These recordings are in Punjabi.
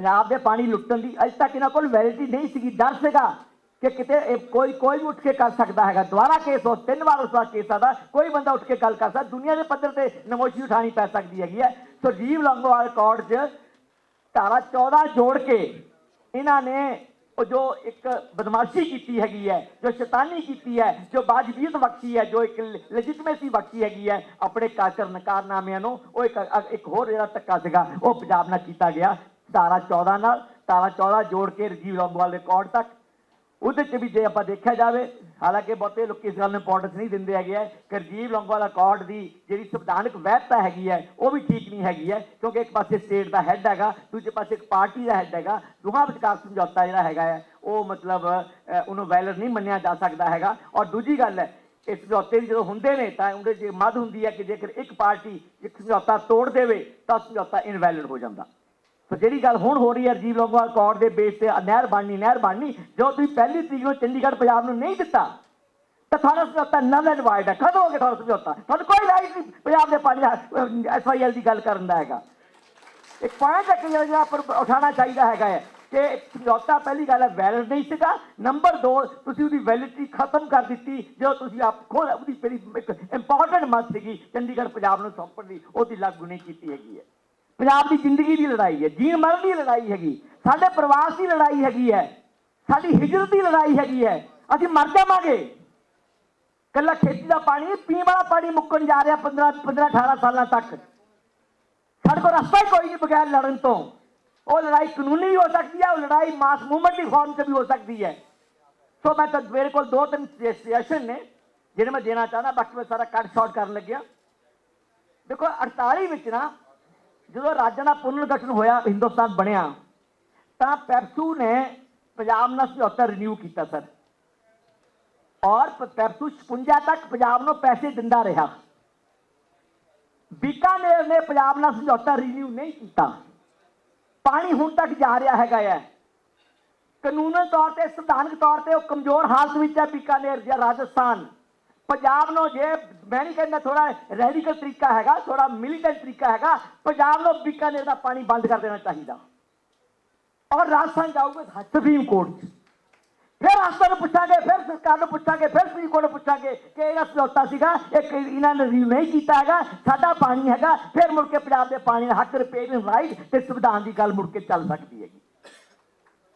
ਪੰਜਾਬ ਦੇ ਪਾਣੀ ਲੁੱਟਣ ਦੀ ਅਜੇ ਤੱਕ ਇਹਨਾਂ ਕੋਲ ਵੈਲਿਡਿਟੀ ਨਹੀਂ ਸੀਗੀ। ਡਰ ਸੀਗਾ ਕਿ ਕਿਤੇ ਇਹ ਕੋਈ ਕੋਈ ਵੀ ਉੱਠ ਕੇ ਕਰ ਸਕਦਾ ਹੈਗਾ। ਦੁਬਾਰਾ ਕੇਸ ਹੋ, ਤਿੰਨ ਵਾਰ ਉਸ ਦਾ ਕੇਸ ਆਦਾ ਕੋਈ ਬੰਦਾ ਉੱਠ ਕੇ ਗੱਲ ਕਰ ਸਕਦਾ। ਦੁਨੀਆ ਦੇ ਪੱਧਰ ਤੇ ਨਮੋਸ਼ੀ ਉਠਾਣੀ ਪੈ ਸਕਦੀ ਹੈਗੀ ਹੈ। ਸੋ ਜੀਵ ਲੰਗੋਵਾਲ ਰਿਕਾਰਡ 'ਚ ਧਾਰਾ 14 ਜੋੜ ਕੇ ਇਹਨਾਂ ਨੇ ਉਹ ਜੋ ਇੱਕ ਬਦਮਾਸ਼ੀ ਕੀਤੀ ਹੈਗੀ ਹੈ, ਜੋ ਸ਼ੈਤਾਨੀ ਕੀਤੀ ਹੈ, ਜੋ ਬਾਜਬੀਅਤ ਬਖਸ਼ੀ ਹੈ, ਜੋ ਇੱਕ ਲੈਜਿਟਮੇਸੀ ਬਖਸ਼ੀ ਹੈਗੀ ਹੈ, ਆਪਣੇ ਕਾਚਰਨ ਕਾਰਨਾਮਿਆਂ ਨੂੰ ਉਹ ਇੱਕ ਇੱਕ ਹੋਰ ਜਿਹੜਾ ਧੱਕਾ ਸੀਗਾ, ਉਹ ਪੰਜਾਬ ਨਾਲ ਕੀਤਾ ਗਿਆ। ਧਾਰਾ 14 ਨਾਲ ਧਾਰਾ 14 ਜੋੜ ਕੇ ਰਜੀਵ ਲੰਗੋਵਾਲ ਰਿਕਾਰਡ ਤੱਕ। ਉਹਦੇ 'ਚ ਵੀ ਜੇ ਆਪਾਂ ਦੇਖਿਆ ਜਾਵੇ, ਹਾਲਾਂਕਿ ਬਹੁਤੇ ਲੋਕ ਇਸ ਗੱਲ ਨੂੰ ਇੰਪੋਰਟੈਂਸ ਨਹੀਂ ਦਿੰਦੇ ਹੈਗੇ ਹੈ ਕਿ ਰਜੀਵ ਲੰਗੋਵਾਲ ਅਕਾਰਡ ਦੀ ਜਿਹੜੀ ਸੰਵਿਧਾਨਕ ਵੈਧਤਾ ਹੈਗੀ ਹੈ, ਉਹ ਵੀ ਠੀਕ ਨਹੀਂ ਹੈਗੀ ਹੈ, ਕਿਉਂਕਿ ਇੱਕ ਪਾਸੇ ਸਟੇਟ ਦਾ ਹੈੱਡ ਹੈਗਾ, ਦੂਜੇ ਪਾਸੇ ਇੱਕ ਪਾਰਟੀ ਦਾ ਹੈੱਡ ਹੈਗਾ, ਦੋਹਾਂ ਵਿਚਕਾਰ ਸਮਝੌਤਾ ਜਿਹੜਾ ਹੈਗਾ ਹੈ, ਉਹ ਮਤਲਬ ਉਹਨੂੰ ਵੈਲਡ ਨਹੀਂ ਮੰਨਿਆ ਜਾ ਸਕਦਾ ਹੈਗਾ। ਔਰ ਦੂਜੀ ਗੱਲ ਹੈ, ਇਸ ਸਮਝੌਤੇ ਜਦੋਂ ਹੁੰਦੇ ਨੇ, ਤਾਂ ਉਹਦੇ 'ਚ ਮੱਦ ਹੁੰਦੀ ਹੈ ਕਿ ਜੇਕਰ ਇੱਕ ਪਾਰਟੀ ਇੱਕ ਸਮਝੌਤਾ ਤੋੜ ਦੇਵੇ, ਤਾਂ ਸਮਝੌਤਾ ਇਨਵੈਲਿਡ ਹੋ ਜਾਂਦਾ। ਸੋ ਜਿਹੜੀ ਗੱਲ ਹੁਣ ਹੋ ਰਹੀ ਹੈ ਰਜੀਵ ਲੰਗੋਵਾਲ ਕੌਰ ਦੇ ਬੇਸ ਤੇ ਨਹਿਰ ਬਣਨੀ ਨਹਿਰ ਬਣਨੀ, ਜੋ ਤੁਸੀਂ ਪਹਿਲੀ ਤਰੀਕ ਨੂੰ ਚੰਡੀਗੜ੍ਹ, ਪੰਜਾਬ ਨੂੰ ਨਹੀਂ ਦਿੱਤਾ, ਤਾਂ ਤੁਹਾਨੂੰ ਸਮਝੌਤਾ ਨਲ ਐਂਡ ਵਾਈਡ ਹੈ। ਖਤਮ ਹੋ ਗਿਆ ਤੁਹਾਡਾ ਸਮਝੌਤਾ ਤੁਹਾਨੂੰ ਕੋਈ ਰਾਈਟ ਨਹੀਂ ਪੰਜਾਬ ਦੇ ਪਾਣੀ ਐਸਵਾਈਐਲ ਦੀ ਗੱਲ ਕਰਨ ਦਾ ਹੈਗਾ। ਇੱਕ ਪੁਆਇੰਟ ਹੈ ਕਿ ਜਿਹੜਾ ਪਰ ਉਠਾਉਣਾ ਚਾਹੀਦਾ ਹੈਗਾ ਹੈ ਕਿ ਸਮਝੌਤਾ ਪਹਿਲੀ ਗੱਲ ਹੈ ਵੈਲਿਡ ਨਹੀਂ ਸੀਗਾ। ਨੰਬਰ 2 ਤੁਸੀਂ ਉਹਦੀ ਵੈਲਿਡਿਟੀ ਖਤਮ ਕਰ ਦਿੱਤੀ, ਜਦੋਂ ਤੁਸੀਂ ਆਪ ਖੁਦ ਉਹਦੀ ਜਿਹੜੀ ਇੱਕ ਇੰਪੋਰਟੈਂਟ ਮਤ ਸੀਗੀ, ਚੰਡੀਗੜ੍ਹ, ਪੰਜਾਬ ਨੂੰ ਸੌਂਪਣ ਦੀ, ਉਹਦੀ ਲਾਗੂ ਨਹੀਂ ਕੀਤੀ ਹੈਗੀ ਹੈ। ਪੰਜਾਬ ਦੀ ਜ਼ਿੰਦਗੀ ਦੀ ਲੜਾਈ ਹੈ, ਜੀਣ ਮਰਨ ਦੀ ਲੜਾਈ ਹੈਗੀ, ਸਾਡੇ ਪ੍ਰਵਾਸ ਦੀ ਲੜਾਈ ਹੈਗੀ ਹੈ, ਸਾਡੀ ਹਿਜਰਤ ਦੀ ਲੜਾਈ ਹੈਗੀ ਹੈ, ਅਸੀਂ ਮਰ ਜਾਵਾਂਗੇ। ਕੱਲਾ ਖੇਤੀ ਦਾ ਪਾਣੀ ਪੀਣ ਵਾਲਾ ਪਾਣੀ ਮੁੱਕਣ ਜਾ ਰਿਹਾ 15 15 18 ਸਾਲਾਂ ਤੱਕ। ਸਾਡੇ ਕੋਲ ਰਸਤਾ ਹੀ ਕੋਈ ਨਹੀਂ ਬਗੈਰ ਲੜਨ ਤੋਂ। ਉਹ ਲੜਾਈ ਕਾਨੂੰਨੀ ਵੀ ਹੋ ਸਕਦੀ ਹੈ, ਉਹ ਲੜਾਈ ਮਾਸ ਮੂਵਮੈਂਟ ਦੀ ਫਾਰਮ 'ਚ ਵੀ ਹੋ ਸਕਦੀ ਹੈ। ਸੋ ਮੈਂ ਤਾਂ ਮੇਰੇ ਕੋਲ ਦੋ ਤਿੰਨ ਸਜੈਸ਼ਨ ਨੇ ਜਿਹੜੇ ਮੈਂ ਦੇਣਾ ਚਾਹੁੰਦਾ, ਬਾਕੀ ਮੈਂ ਸਾਰਾ ਕੱਟ ਸ਼ਾਰਟ ਕਰਨ ਲੱਗਿਆ। ਦੇਖੋ 48 ਵਿੱਚ ਨਾ ਜਦੋਂ ਰਾਜਾਂ ਦਾ ਪੁਨਰਗਠਨ ਹੋਇਆ, ਹਿੰਦੁਸਤਾਨ ਬਣਿਆ, ਤਾਂ ਪੈਪਸੂ ਨੇ ਪੰਜਾਬ ਨਾਲ ਸਮਝੌਤਾ ਰਿਨਿਊ ਕੀਤਾ ਸਰ ਔਰ ਪ- ਪੈਪਸੂ 56 ਤੱਕ ਪੰਜਾਬ ਨੂੰ ਪੈਸੇ ਦਿੰਦਾ ਰਿਹਾ। ਬੀਕਾਨੇਰ ਨੇ ਪੰਜਾਬ ਨਾਲ ਸਮਝੌਤਾ ਰਿਨਿਊ ਨਹੀਂ ਕੀਤਾ। ਪਾਣੀ ਹੁਣ ਤੱਕ ਜਾ ਰਿਹਾ ਹੈਗਾ ਹੈ। ਕਾਨੂੰਨੀ ਤੌਰ ਤੇ, ਸੰਵਿਧਾਨਕ ਤੌਰ ਤੇ ਉਹ ਕਮਜ਼ੋਰ ਹਾਲਤ ਵਿੱਚ ਹੈ ਬੀਕਾਨੇਰ ਜਾਂ ਰਾਜਸਥਾਨ। ਪੰਜਾਬ ਨੂੰ ਜੇ ਮੈਂ ਨਹੀਂ ਕਹਿੰਦਾ ਥੋੜਾ ਰੈਡੀਕਲ ਤਰੀਕਾ ਹੈਗਾ ਥੋੜਾ ਮਿਲੀਟੈਂਟ ਤਰੀਕਾ ਹੈਗਾ, ਪੰਜਾਬ ਨੂੰ ਬੀਕਾਨੇਰ ਦਾ ਪਾਣੀ ਬੰਦ ਕਰ ਦੇਣਾ ਚਾਹੀਦਾ। ਔਰ ਰਾਜਸਥਾਨ ਜਾਊਗਾ ਸੁਪਰੀਮ ਕੋਰਟ 'ਚ ਫਿਰ ਰਾਜਸਥਾਨ ਨੂੰ ਪੁੱਛਾਂਗੇ, ਫਿਰ ਸਰਕਾਰ ਨੂੰ ਪੁੱਛਾਂਗੇ, ਫਿਰ ਸੁਪਰੀਮ ਕੋਰਟ ਨੂੰ ਪੁੱਛਾਂਗੇ ਕਿ ਇਹਦਾ ਸਮਝੌਤਾ ਸੀਗਾ ਇੱਕ ਇਹਨਾਂ ਨੇ ਰਿਵਿਊ ਨਹੀਂ ਕੀਤਾ ਹੈਗਾ, ਸਾਡਾ ਪਾਣੀ ਹੈਗਾ, ਫਿਰ ਮੁੜ ਕੇ ਪੰਜਾਬ ਦੇ ਪਾਣੀ ਦਾ ਹੱਕ ਰਿਪੇਅਰ ਰਾਈਟ ਤੇ ਸੰਵਿਧਾਨ ਦੀ ਗੱਲ ਮੁੜ ਕੇ ਚੱਲ ਸਕਦੀ ਹੈਗੀ।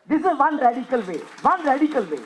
This is one radical way one radical way